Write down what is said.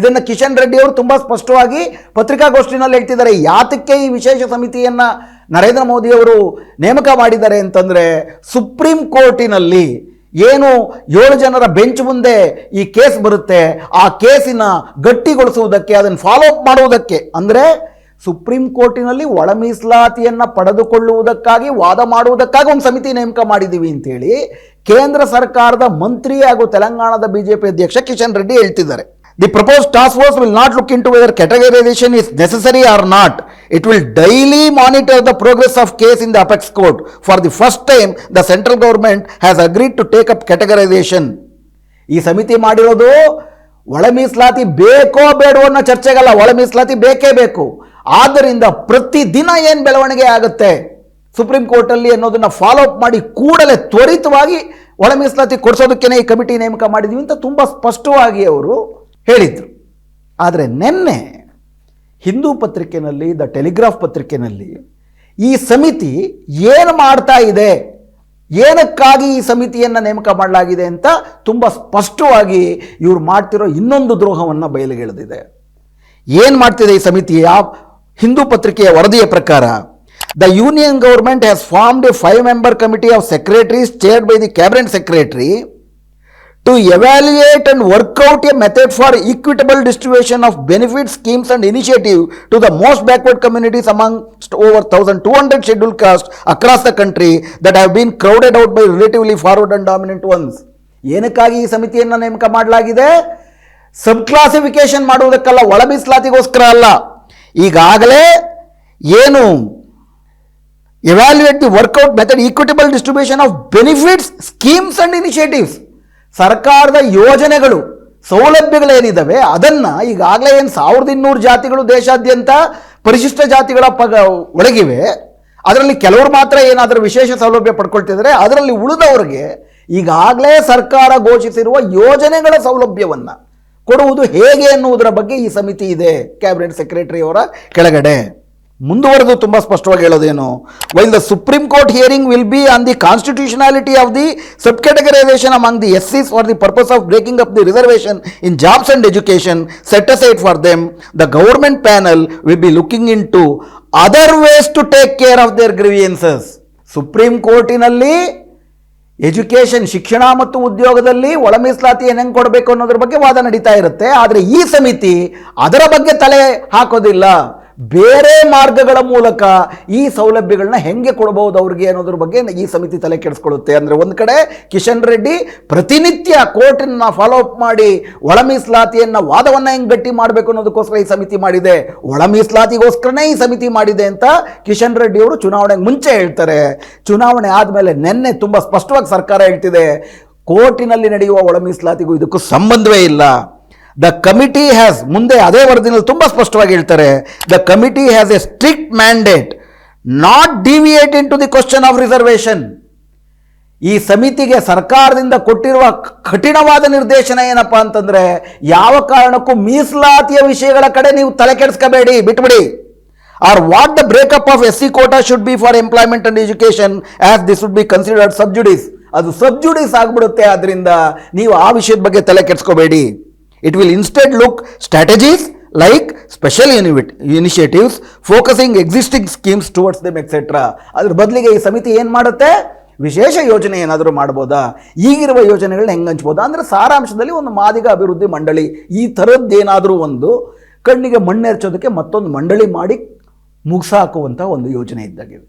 ಇದನ್ನು ಕಿಶನ್ ರೆಡ್ಡಿ ಅವರು ತುಂಬ ಸ್ಪಷ್ಟವಾಗಿ ಪತ್ರಿಕಾಗೋಷ್ಠಿನಲ್ಲಿ ಹೇಳ್ತಿದ್ದಾರೆ. ಯಾತಕ್ಕೆ ಈ ವಿಶೇಷ ಸಮಿತಿಯನ್ನು ನರೇಂದ್ರ ಮೋದಿಯವರು ನೇಮಕ ಮಾಡಿದ್ದಾರೆ ಅಂತಂದರೆ ಸುಪ್ರೀಂ ಕೋರ್ಟಿನಲ್ಲಿ ಏನು ಏಳು ಜನರ ಬೆಂಚ್ ಮುಂದೆ ಈ ಕೇಸ್ ಬರುತ್ತೆ, ಆ ಕೇಸಿನ ಗಟ್ಟಿಗೊಳಿಸುವುದಕ್ಕೆ, ಅದನ್ನು ಫಾಲೋ ಅಪ್ ಮಾಡುವುದಕ್ಕೆ. ಅಂದರೆ ಸುಪ್ರೀಂ ಕೋರ್ಟಿನಲ್ಲಿ ಒಳ ಮೀಸಲಾತಿಯನ್ನು ಪಡೆದುಕೊಳ್ಳುವುದಕ್ಕಾಗಿ ವಾದ ಮಾಡುವುದಕ್ಕಾಗಿ ಒಂದು ಸಮಿತಿ ನೇಮಕ ಮಾಡಿದ್ದೀವಿ ಅಂತೇಳಿ ಕೇಂದ್ರ ಸರ್ಕಾರದ ಮಂತ್ರಿ ಹಾಗೂ ತೆಲಂಗಾಣದ ಬಿಜೆಪಿ ಅಧ್ಯಕ್ಷ ಕಿಶನ್ ರೆಡ್ಡಿ ಹೇಳ್ತಿದ್ದಾರೆ. The propose task force will not look into whether categorization is necessary or not. It will daily monitor the progress of case in the apex court. For the first time, the central government has agreed to take up categorization. ಈ ಸಮಿತಿ ಮಾಡಿರೋದು ಒಳ ಮೀಸಲಾತಿ ಬೇಕೋ ಬೇಡವೋ ಅನ್ನೋ ಚರ್ಚೆಗಲ್ಲ ಒಳ ಮೀಸಲಾತಿ ಬೇಕೇ ಬೇಕು ಆದ್ದರಿಂದ ಪ್ರತಿದಿನ ಏನು ಬೆಳವಣಿಗೆ ಆಗುತ್ತೆ ಸುಪ್ರೀಂ ಕೋರ್ಟಲ್ಲಿ ಅನ್ನೋದನ್ನು ಫಾಲೋ ಅಪ್ ಮಾಡಿ ಕೂಡಲೇ ತ್ವರಿತವಾಗಿ ಒಳ ಮೀಸಲಾತಿ ಕೊಡಿಸೋದಕ್ಕೇನೆ ಈ ಕಮಿಟಿ ನೇಮಕ ಮಾಡಿದ್ವಿ ಅಂತ ತುಂಬ ಸ್ಪಷ್ಟವಾಗಿ ಅವರು ಹೇಳಿದರು. ಆದರೆ ನಿನ್ನೆ ಹಿಂದೂ ಪತ್ರಿಕೆಯಲ್ಲಿ ದ ಟೆಲಿಗ್ರಾಫ್ ಪತ್ರಿಕೆಯಲ್ಲಿ ಈ ಸಮಿತಿ ಏನು ಮಾಡ್ತಾ ಇದೆ, ಏನಕ್ಕಾಗಿ ಈ ಸಮಿತಿಯನ್ನು ನೇಮಕ ಮಾಡಲಾಗಿದೆ ಅಂತ ತುಂಬ ಸ್ಪಷ್ಟವಾಗಿ ಇವರು ಮಾಡ್ತಿರೋ ಇನ್ನೊಂದು ದ್ರೋಹವನ್ನು ಬಯಲಿಗೆಳೆದಿದೆ. ಏನು ಮಾಡ್ತಿದೆ ಈ ಸಮಿತಿ ಯಾವ ಹಿಂದೂ ಪತ್ರಿಕೆಯ ವರದಿಯ ಪ್ರಕಾರ? The union government has formed a five member committee of secretaries chaired by the cabinet secretary to evaluate and work out a method for equitable distribution of benefit schemes and initiative to the most backward communities among over thousand two hundred schedule caste across the country that have been crowded out by relatively forward and dominant ones ಏನಕ್ಕಾಗಿ ಈ ಸಮಿತಿಯನ್ನು ನೇಮಕ ಮಾಡಲಾಗಿದೆ? ಸಬ್ classification ಮಾಡುವುದಕ್ಕಲ್ಲ ಒಳಮೀಸಲಾತಿಗೋಸ್ಕರ ಅಲ್ಲ. ಈಗಾಗಲೇ ಏನು evaluate the work out method equitable distribution of benefits schemes and initiatives ಸರ್ಕಾರದ ಯೋಜನೆಗಳು ಸೌಲಭ್ಯಗಳೇನಿದ್ದಾವೆ ಅದನ್ನು ಈಗಾಗಲೇ ಏನು ಸಾವಿರದ ಇನ್ನೂರು ಜಾತಿಗಳು ದೇಶಾದ್ಯಂತ ಪರಿಶಿಷ್ಟ ಜಾತಿಗಳ ಪಗ, ಒಳಗಿವೆ. ಅದರಲ್ಲಿ ಕೆಲವರು ಮಾತ್ರ ಏನಾದರೂ ವಿಶೇಷ ಸೌಲಭ್ಯ ಪಡ್ಕೊಳ್ತಿದ್ದಾರೆ ಅದರಲ್ಲಿ ಉಳಿದವರಿಗೆ ಈಗಾಗಲೇ ಸರ್ಕಾರ ಘೋಷಿಸಿರುವ ಯೋಜನೆಗಳ ಸೌಲಭ್ಯವನ್ನು ಕೊಡುವುದು ಹೇಗೆ ಎನ್ನುವುದರ ಬಗ್ಗೆ ಈ ಸಮಿತಿ ಇದೆ. ಕ್ಯಾಬಿನೆಟ್ ಸೆಕ್ರೆಟರಿಯವರ ಕೆಳಗಡೆ. ಮುಂದುವರೆದು ತುಂಬ ಸ್ಪಷ್ಟವಾಗಿ ಹೇಳೋದೇನು? While the supreme court hearing will be on the constitutionality of the subcategorization among the S Cs for the purpose of breaking up the reservation in jobs and education set aside for them the government panel will be looking into other ways to take care of their grievances supreme ಕೋರ್ಟಿನಲ್ಲಿ education ಶಿಕ್ಷಣ ಮತ್ತು ಉದ್ಯೋಗದಲ್ಲಿ ಒಳ ಮೀಸಲಾತಿ ಹೆಂಗೆ ಕೊಡಬೇಕು ಅನ್ನೋದ್ರ ಬಗ್ಗೆ ವಾದ ನಡೀತಾ ಇರುತ್ತೆ. ಆದರೆ ಈ ಸಮಿತಿ ಅದರ ಬಗ್ಗೆ ತಲೆ ಹಾಕೋದಿಲ್ಲ. ಬೇರೆ ಮಾರ್ಗಗಳ ಮೂಲಕ ಈ ಸೌಲಭ್ಯಗಳನ್ನ ಹೆಂಗೆ ಕೊಡಬಹುದು ಅವ್ರಿಗೆ ಅನ್ನೋದ್ರ ಬಗ್ಗೆ ಈ ಸಮಿತಿ ತಲೆ ಕೆಡಿಸ್ಕೊಳ್ಳುತ್ತೆ. ಅಂದರೆ ಒಂದು ಕಡೆ ಕಿಶನ್ ರೆಡ್ಡಿ ಪ್ರತಿನಿತ್ಯ ಕೋರ್ಟನ್ನ ಫಾಲೋ ಅಪ್ ಮಾಡಿ ಒಳ ಮೀಸಲಾತಿಯನ್ನು ವಾದವನ್ನು ಹೆಂಗೆ ಗಟ್ಟಿ ಮಾಡಬೇಕು ಅನ್ನೋದಕ್ಕೋಸ್ಕರ ಈ ಸಮಿತಿ ಮಾಡಿದೆ. ಒಳ ಮೀಸಲಾತಿಗೋಸ್ಕರನೇ ಈ ಸಮಿತಿ ಮಾಡಿದೆ ಅಂತ ಕಿಶನ್ ರೆಡ್ಡಿ ಅವರು ಚುನಾವಣೆಗೆ ಮುಂಚೆ ಹೇಳ್ತಾರೆ. ಚುನಾವಣೆ ಆದಮೇಲೆ ನಿನ್ನೆ ತುಂಬ ಸ್ಪಷ್ಟವಾಗಿ ಸರ್ಕಾರ ಹೇಳ್ತಿದೆ. ಕೋರ್ಟಿನಲ್ಲಿ ನಡೆಯುವ ಒಳ ಮೀಸಲಾತಿಗೂ ಇದಕ್ಕೂ ಸಂಬಂಧವೇ ಇಲ್ಲ. ದ ಕಮಿಟಿ ಹ್ಯಾಸ್ ಮುಂದೆ ಅದೇ ವರದಿನಲ್ಲಿ ತುಂಬ ಸ್ಪಷ್ಟವಾಗಿ ಹೇಳ್ತಾರೆ the committee has a strict mandate not deviate into the question of reservation ಈ ಸಮಿತಿಗೆ ಸರ್ಕಾರದಿಂದ ಕೊಟ್ಟಿರುವ ಕಠಿಣವಾದ ನಿರ್ದೇಶನ ಏನಪ್ಪ ಅಂತಂದರೆ, ಯಾವ ಕಾರಣಕ್ಕೂ ಮೀಸಲಾತಿಯ ವಿಷಯಗಳ ಕಡೆ ನೀವು ತಲೆ ಕೆಡಿಸ್ಕೋಬೇಡಿ, ಬಿಟ್ಬಿಡಿ. Are what the breakup of S C quota should be for employment and education as this would be considered sub judice ಅದು ಸಬ್ಜುಡಿಸ್ ಆಗ್ಬಿಡುತ್ತೆ ಆದ್ದರಿಂದ ನೀವು ಆ ವಿಷಯದ ಬಗ್ಗೆ ತಲೆ ಕೆಡಿಸ್ಕೋಬೇಡಿ. It will instead look strategies like special unit initiatives focusing existing schemes towards them etcetera ಅದ್ರ ಬದಲಿಗೆ ಈ ಸಮಿತಿ ಏನು ಮಾಡುತ್ತೆ? ವಿಶೇಷ ಯೋಜನೆ ಏನಾದರೂ ಮಾಡ್ಬೋದಾ? ಈಗಿರುವ ಯೋಜನೆಗಳನ್ನ ಹೆಂಗೆ ಹಂಚ್ಬೋದಾ? ಅಂದರೆ ಸಾರಾಂಶದಲ್ಲಿ ಒಂದು ಮಾದಿಗ ಅಭಿವೃದ್ಧಿ ಮಂಡಳಿ, ಈ ಥರದ್ದೇನಾದರೂ ಒಂದು ಕಣ್ಣಿಗೆ ಮಣ್ಣೆರ್ಚೋದಕ್ಕೆ ಮತ್ತೊಂದು ಮಂಡಳಿ ಮಾಡಿ ಮುಗಿಸಾಕುವಂಥ ಒಂದು ಯೋಜನೆ ಇದ್ದಾಗಿದೆ